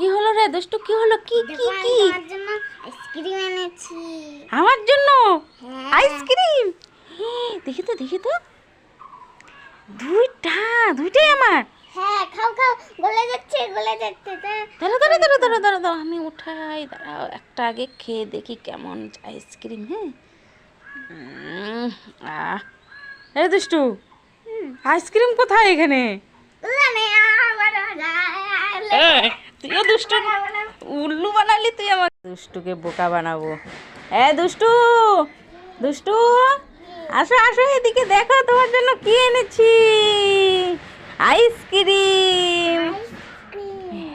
কি হলো রে দুষ্টু কি হলো? কি কি কি? আইসক্রিম এনেছি। আমার জন্য? হ্যাঁ। আইসক্রিম দেখি তো দেখি তো। দুইটা দুইটাই আমার। হ্যাঁ খাও খাও। গলে যাচ্ছে গলে যাচ্ছে তা। দাঁড়া দাঁড়া দাঁড়া দাঁড়া দাঁড়া দাঁড়া আমি উঠাই দাঁড়াও একটা আগে খেয়ে দেখি কেমন আইসক্রিম হ্যাঁ? আহ। দুষ্টু আইসক্রিম কোথায় এখানে? তুইও দুষ্টু উল্লু বানালি তুই আমার দুষ্টুকে বোকা বানাবো। এ দুষ্টু দুষ্টু আসো আসো এদিকে দেখো তোমার জন্য কি এনেছি। আইসক্রিম।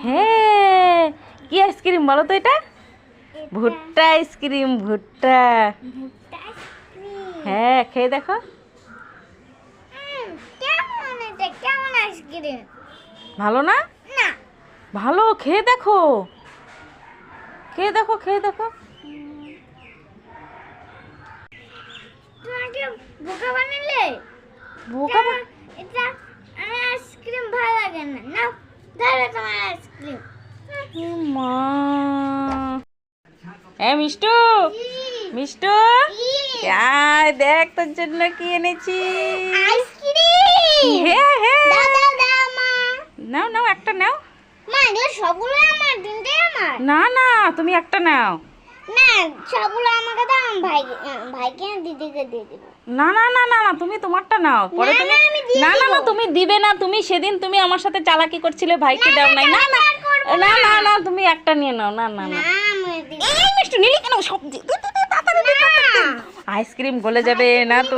হ্যাঁ কি আইসক্রিম বলো তো এটা? ভুট্টা আইসক্রিম ভুট্টা। হ্যাঁ খেয়ে দেখো। ভালো না? ভালো খেয়ে দেখো। খেয়ে দেখো খেয়ে দেখো। বোকা বানালে? বোকা এটা আমার আইসক্রিম ভালো লাগে না। না ধরো তোমার আইসক্রিম। মা। এ মিষ্টু। মিষ্টু। আয় দেখ তোর জন্য কি এনেছি। আইসক্রিম! হ্যাঁ হ্যাঁ। নাও নাও একটা নাও। মা এগুলো সবগুলো আমার তিনটেই আমার না না তুমি একটা নাও না সবগুলো আমাকে দাও ভাই ভাইকে দিদিকে দিয়ে দেবো না না না না না তুমি তোমারটা নাও পরে না, তুমি না, না না তুমি দিবে না তুমি সেদিন তুমি আমার সাথে চালাকি করছিলে ভাইকে দাও নাই না না না না না তুমি একটা নিয়ে নাও না না না এই মিষ্টু নিলি কেন সব। আইসক্রিম গলে যাবে না তো